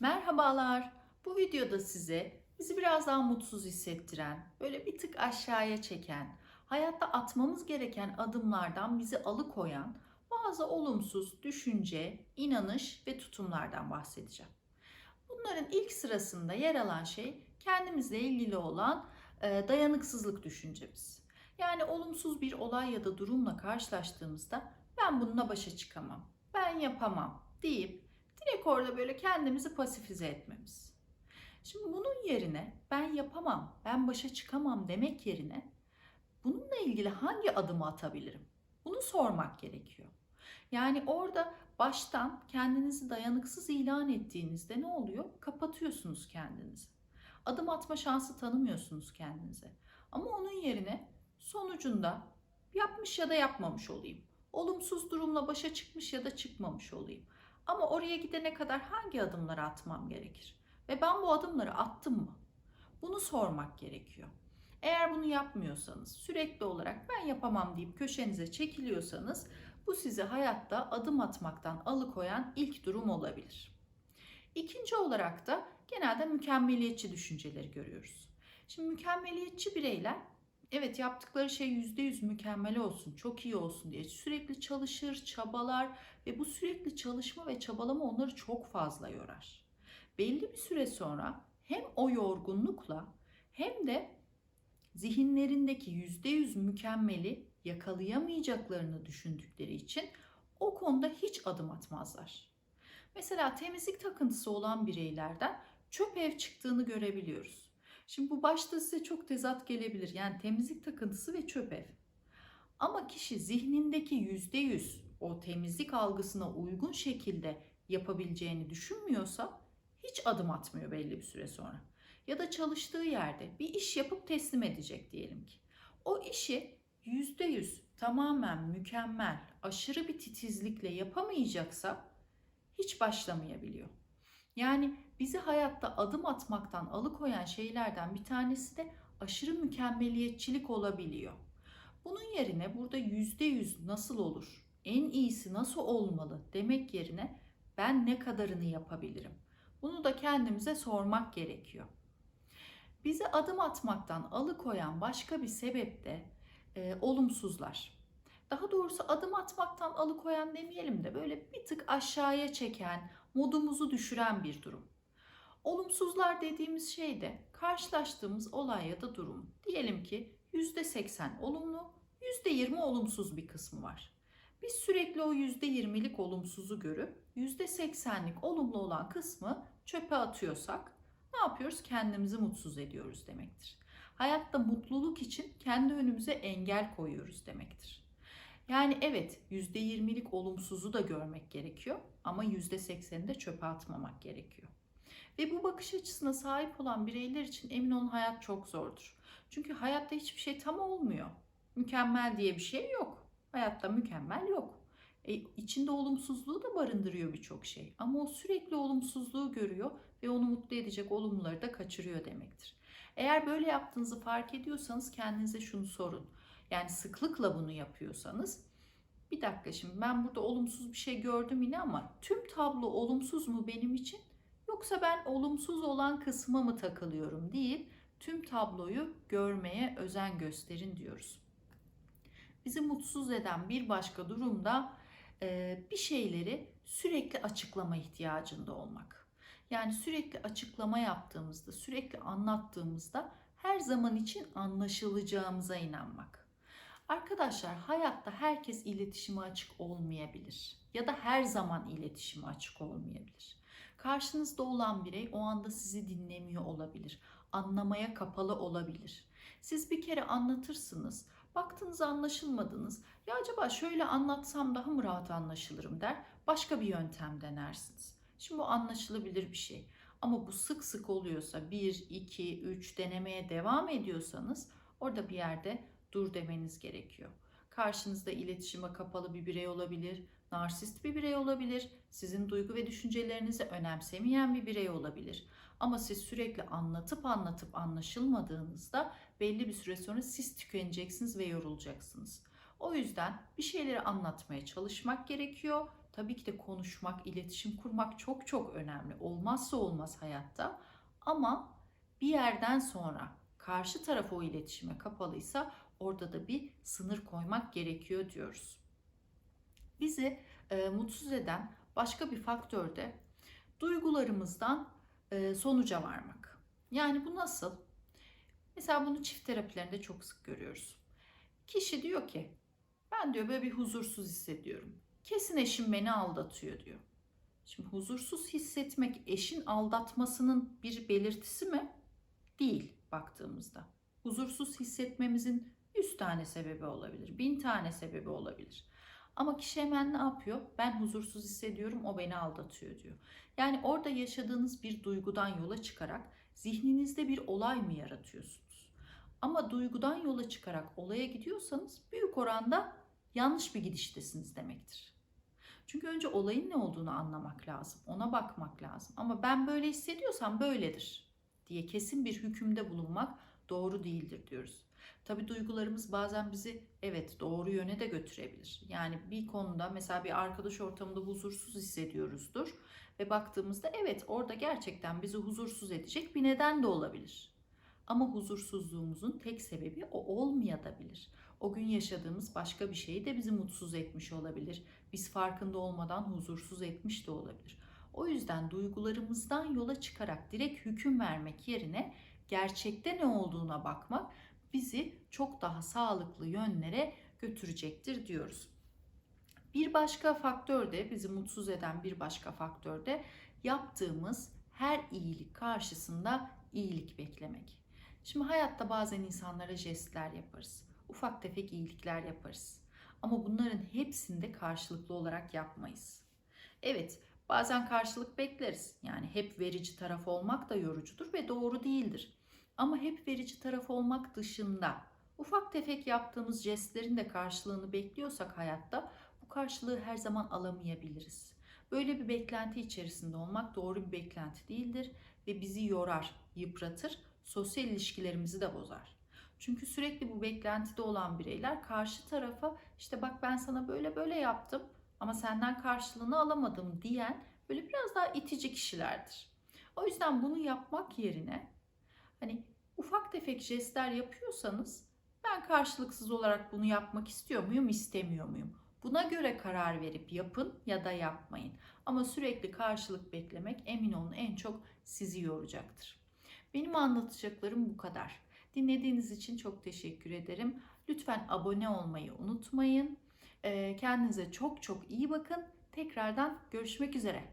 Merhabalar. Bu videoda size bizi biraz daha mutsuz hissettiren, böyle bir tık aşağıya çeken, hayatta atmamız gereken adımlardan bizi alıkoyan bazı olumsuz düşünce, inanış ve tutumlardan bahsedeceğim. Bunların ilk sırasında yer alan şey kendimizle ilgili olan e, dayanıksızlık düşüncemiz. Yani olumsuz bir olay ya da durumla karşılaştığımızda ben bununla başa çıkamam, ben yapamam deyip direkt orada böyle kendimizi pasifize etmemiz. Şimdi bunun yerine ben yapamam, ben başa çıkamam demek yerine bununla ilgili hangi adımı atabilirim? Bunu sormak gerekiyor. Yani orada baştan kendinizi dayanıksız ilan ettiğinizde ne oluyor? Kapatıyorsunuz kendinizi. Adım atma şansı tanımıyorsunuz kendinize. Ama onun yerine sonucunda yapmış ya da yapmamış olayım. Olumsuz durumla başa çıkmış ya da çıkmamış olayım. Ama oraya gidene kadar hangi adımları atmam gerekir? Ve ben bu adımları attım mı? Bunu sormak gerekiyor. Eğer bunu yapmıyorsanız, sürekli olarak ben yapamam deyip köşenize çekiliyorsanız bu sizi hayatta adım atmaktan alıkoyan ilk durum olabilir. İkinci olarak da genelde mükemmeliyetçi düşünceleri görüyoruz. Şimdi mükemmeliyetçi bireyler evet yaptıkları şey %100 mükemmel olsun, çok iyi olsun diye sürekli çalışır, çabalar ve bu sürekli çalışma ve çabalama onları çok fazla yorar. Belli bir süre sonra hem o yorgunlukla hem de zihinlerindeki %100 mükemmeli yakalayamayacaklarını düşündükleri için o konuda hiç adım atmazlar. Mesela temizlik takıntısı olan bireylerden çöp ev çıktığını görebiliyoruz. Şimdi bu başta size çok tezat gelebilir. Yani temizlik takıntısı ve çöp ev. Ama kişi zihnindeki %100 o temizlik algısına uygun şekilde yapabileceğini düşünmüyorsa hiç adım atmıyor belli bir süre sonra. Ya da çalıştığı yerde bir iş yapıp teslim edecek diyelim ki. O işi %100 tamamen mükemmel, aşırı bir titizlikle yapamayacaksa hiç başlamayabiliyor. Yani bizi hayatta adım atmaktan alıkoyan şeylerden bir tanesi de aşırı mükemmeliyetçilik olabiliyor. Bunun yerine burada %100 nasıl olur, en iyisi nasıl olmalı demek yerine ben ne kadarını yapabilirim? Bunu da kendimize sormak gerekiyor. Bizi adım atmaktan alıkoyan başka bir sebep de e, olumsuzlar. Daha doğrusu adım atmaktan alıkoyan demeyelim de böyle bir tık aşağıya çeken, modumuzu düşüren bir durum. Olumsuzlar dediğimiz şey de karşılaştığımız olay ya da durum. Diyelim ki %80 olumlu, %20 olumsuz bir kısmı var. Biz sürekli o %20'lik olumsuzu görüp %80'lik olumlu olan kısmı çöpe atıyorsak ne yapıyoruz? Kendimizi mutsuz ediyoruz demektir. Hayatta mutluluk için kendi önümüze engel koyuyoruz demektir. Yani evet %20'lik olumsuzu da görmek gerekiyor ama %80'i de çöpe atmamak gerekiyor. Ve bu bakış açısına sahip olan bireyler için emin olun hayat çok zordur. Çünkü hayatta hiçbir şey tam olmuyor. Mükemmel diye bir şey yok. Hayatta mükemmel yok. E, içinde olumsuzluğu da barındırıyor birçok şey. Ama o sürekli olumsuzluğu görüyor ve onu mutlu edecek olumluları da kaçırıyor demektir. Eğer böyle yaptığınızı fark ediyorsanız kendinize şunu sorun. Yani sıklıkla bunu yapıyorsanız bir dakika şimdi ben burada olumsuz bir şey gördüm yine ama tüm tablo olumsuz mu benim için yoksa ben olumsuz olan kısma mı takılıyorum deyip tüm tabloyu görmeye özen gösterin diyoruz. Bizi mutsuz eden bir başka durumda bir şeyleri sürekli açıklama ihtiyacında olmak. Yani sürekli açıklama yaptığımızda, sürekli anlattığımızda her zaman için anlaşılacağımıza inanmak. Arkadaşlar hayatta herkes iletişime açık olmayabilir ya da her zaman iletişime açık olmayabilir. Karşınızda olan birey o anda sizi dinlemiyor olabilir. Anlamaya kapalı olabilir. Siz bir kere anlatırsınız. Baktınız anlaşılmadınız. Ya acaba şöyle anlatsam daha mı rahat anlaşılırım der. Başka bir yöntem denersiniz. Şimdi bu anlaşılabilir bir şey. Ama bu sık sık oluyorsa 1, 2, 3 denemeye devam ediyorsanız orada bir yerde dur demeniz gerekiyor. Karşınızda iletişime kapalı bir birey olabilir, narsist bir birey olabilir, sizin duygu ve düşüncelerinizi önemsemeyen bir birey olabilir. Ama siz sürekli anlatıp anlatıp anlaşılmadığınızda belli bir süre sonra siz tükeneceksiniz ve yorulacaksınız. O yüzden bir şeyleri anlatmaya çalışmak gerekiyor Tabii ki de konuşmak, iletişim kurmak çok çok önemli. Olmazsa olmaz hayatta. Ama bir yerden sonra karşı taraf o iletişime kapalıysa orada da bir sınır koymak gerekiyor diyoruz. Bizi e, mutsuz eden başka bir faktör de duygularımızdan e, sonuca varmak. Yani bu nasıl? Mesela bunu çift terapilerinde çok sık görüyoruz. Kişi diyor ki ben diyor böyle bir huzursuz hissediyorum. Kesin eşim beni aldatıyor diyor. Şimdi huzursuz hissetmek eşin aldatmasının bir belirtisi mi? Değil baktığımızda. Huzursuz hissetmemizin 100 tane sebebi olabilir, 1000 tane sebebi olabilir. Ama kişi hemen ne yapıyor? Ben huzursuz hissediyorum, o beni aldatıyor diyor. Yani orada yaşadığınız bir duygudan yola çıkarak zihninizde bir olay mı yaratıyorsunuz? Ama duygudan yola çıkarak olaya gidiyorsanız büyük oranda yanlış bir gidiştesiniz demektir. Çünkü önce olayın ne olduğunu anlamak lazım, ona bakmak lazım. Ama ben böyle hissediyorsam böyledir diye kesin bir hükümde bulunmak doğru değildir diyoruz. Tabi duygularımız bazen bizi evet doğru yöne de götürebilir. Yani bir konuda mesela bir arkadaş ortamında huzursuz hissediyoruzdur ve baktığımızda evet orada gerçekten bizi huzursuz edecek bir neden de olabilir. Ama huzursuzluğumuzun tek sebebi o olmayabilir. O gün yaşadığımız başka bir şey de bizi mutsuz etmiş olabilir. Biz farkında olmadan huzursuz etmiş de olabilir. O yüzden duygularımızdan yola çıkarak direkt hüküm vermek yerine gerçekte ne olduğuna bakmak bizi çok daha sağlıklı yönlere götürecektir diyoruz. Bir başka faktör de bizi mutsuz eden bir başka faktör de yaptığımız her iyilik karşısında iyilik beklemek. Şimdi hayatta bazen insanlara jestler yaparız. Ufak tefek iyilikler yaparız. Ama bunların hepsinde karşılıklı olarak yapmayız. Evet, bazen karşılık bekleriz. Yani hep verici taraf olmak da yorucudur ve doğru değildir. Ama hep verici taraf olmak dışında ufak tefek yaptığımız jestlerin de karşılığını bekliyorsak hayatta bu karşılığı her zaman alamayabiliriz. Böyle bir beklenti içerisinde olmak doğru bir beklenti değildir ve bizi yorar, yıpratır, sosyal ilişkilerimizi de bozar. Çünkü sürekli bu beklentide olan bireyler karşı tarafa işte bak ben sana böyle böyle yaptım ama senden karşılığını alamadım diyen böyle biraz daha itici kişilerdir. O yüzden bunu yapmak yerine hani ufak tefek jestler yapıyorsanız ben karşılıksız olarak bunu yapmak istiyor muyum, istemiyor muyum? Buna göre karar verip yapın ya da yapmayın. Ama sürekli karşılık beklemek emin olun en çok sizi yoracaktır. Benim anlatacaklarım bu kadar. Dinlediğiniz için çok teşekkür ederim. Lütfen abone olmayı unutmayın. Kendinize çok çok iyi bakın. Tekrardan görüşmek üzere.